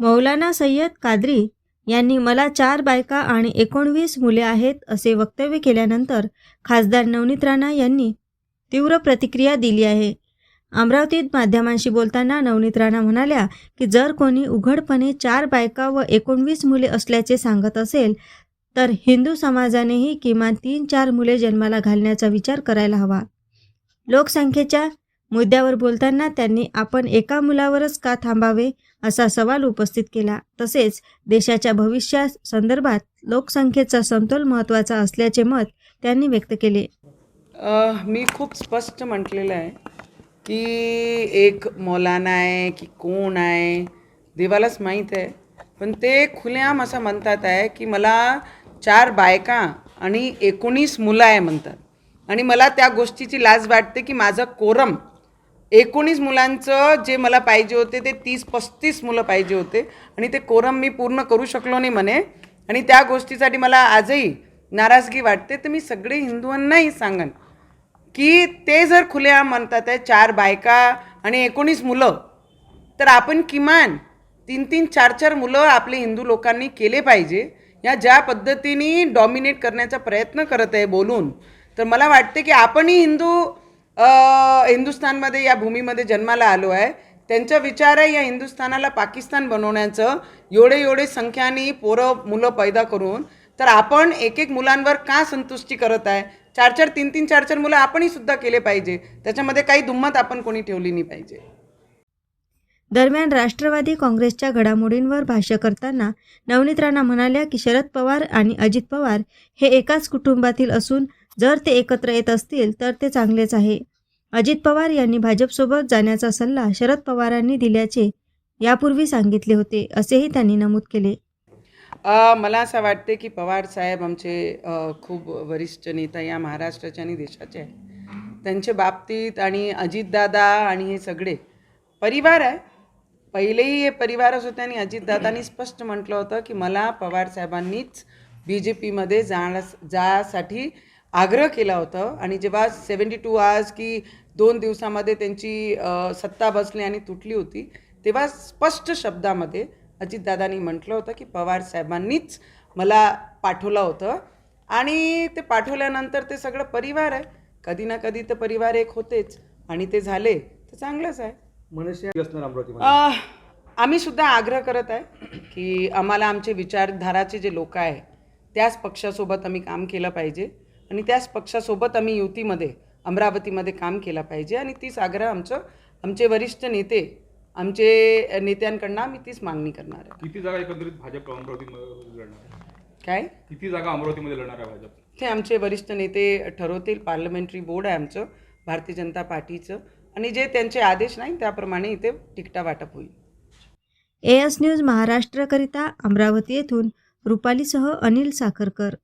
मौलाना सय्यद कादरी यांनी मला चार बायका आणि एकोणवीस मुले आहेत असे वक्तव्य केल्यानंतर खासदार नवनीत राणा यांनी तीव्र प्रतिक्रिया दिली आहे. अमरावतीत माध्यमांशी बोलताना नवनीत राणा म्हणाल्या की जर कोणी उघडपणे चार बायका व एकोणवीस मुले असल्याचे सांगत असेल तर हिंदू समाजानेही किमान तीन चार मुले जन्माला घालण्याचा विचार करायला हवा. लोकसंख्येच्या मुद्द्यावर बोलताना त्यांनी आपण एका मुलावरच का थांबावे? असा सवाल उपस्थित केला. तसेच देशाच्या भविष्या संदर्भात लोकसंख्येचा समतोल महत्त्वाचा असल्याचे मत त्यांनी व्यक्त केले. मी खूप स्पष्ट म्हटलेलं आहे की एक मौलाना आहे की कोण आहे देवालाच माहीत आहे. पण ते खुलेआम असं म्हणतात आहे की मला चार बायका आणि एकोणीस मुलं आहे म्हणतात. आणि मला त्या गोष्टीची लाज वाटते की माझं कोरम एकोणीस मुलांचं जे मला पाहिजे होते ते तीस पस्तीस मुलं पाहिजे होते. आणि ते कोरम मी पूर्ण करू शकलो नाही म्हणे. आणि त्या गोष्टीसाठी मला आजही नाराजगी वाटते. तर मी सगळे हिंदूंनाही सांगन की ते जर खुल्या म्हणतात आहे चार बायका आणि एकोणीस मुलं तर आपण किमान तीन तीन चार चार मुलं आपले हिंदू लोकांनी केले पाहिजे. या ज्या पद्धतीने डॉमिनेट करण्याचा प्रयत्न करत आहे बोलून. तर मला वाटते की आपणही हिंदू हिंदुस्थानमध्ये या भूमीमध्ये जन्माला आलो आहे. त्यांचा विचार आहे या हिंदुस्थानाला पाकिस्तान बनवण्याचं. एवढे एवढे संख्याने पोरं मुलं पैदा करून. तर आपण एक एक मुलांवर का संतुष्टी करत आहे? चार चार तीन तीन चार चार मुलं आपणही सुद्धा केले पाहिजे. त्याच्यामध्ये काही दुम्मत आपण कोणी ठेवली नाही पाहिजे. दरम्यान राष्ट्रवादी काँग्रेसच्या घडामोडींवर भाष्य करताना नवनीत राणा म्हणाल्या की शरद पवार आणि अजित पवार हे एकाच कुटुंबातील असून जर ते एकत्र येत असतील तर ते चांगलेच आहे. अजित पवार यांनी भाजपसोबत जाण्याचा सल्ला शरद पवारांनी दिल्याचे यापूर्वी सांगितले होते असेही त्यांनी नमूद केले. मला असं वाटते की पवार साहेब आमचे खूप वरिष्ठ नेता या महाराष्ट्राचे आणि देशाचे आहे त्यांच्या बाबतीत आणि अजितदादा आणि हे सगळे परिवार आहे. पहिलेही हे परिवारच होते आणि अजितदादांनी स्पष्ट म्हटलं होतं की मला पवार साहेबांनीच बी जे पीमध्ये जाण्यास जासाठी आग्रह केला होता आणि जेव्हा सेवन्टी टू आवर्स की दोन दिवसामध्ये त्यांची सत्ता बसली आणि तुटली होती तेव्हा स्पष्ट शब्दामध्ये अजितदादांनी म्हटलं होतं की पवार साहेबांनीच मला पाठवलं होतं. आणि ते पाठवल्यानंतर ते सगळं परिवार आहे. कधी ना कधी तर परिवार एक होतेच. आणि ते झाले तर चांगलंच आहे. आम्ही सुद्धा आग्रह करत आहे की आम्हाला आमचे विचारधाराचे जे लोक आहे त्याच पक्षासोबत आम्ही काम केलं पाहिजे. आणि त्याच पक्षासोबत आम्ही युतीमध्ये अमरावतीमध्ये काम केलं पाहिजे आणि तीच आग्रह आमचं आमचे वरिष्ठ नेते आमचे नेत्यांकडनं आम्ही तीच मागणी करणार आहे. किती जागा एकंदरीत भाजप अमरावतीमध्ये लढणार आहे? काय? किती जागा अमरावतीमध्ये लढणार आहे भाजप? ते आमचे वरिष्ठ नेते ठरवतील पार्लमेंटरी बोर्ड आहे आमचं भारतीय जनता पार्टीचं आणि जे त्यांचे आदेश नाही त्याप्रमाणे इथे तिकटा वाटप होईल. ए एस न्यूज महाराष्ट्रकरिता अमरावती येथून रुपालीसह अनिल साखरकर.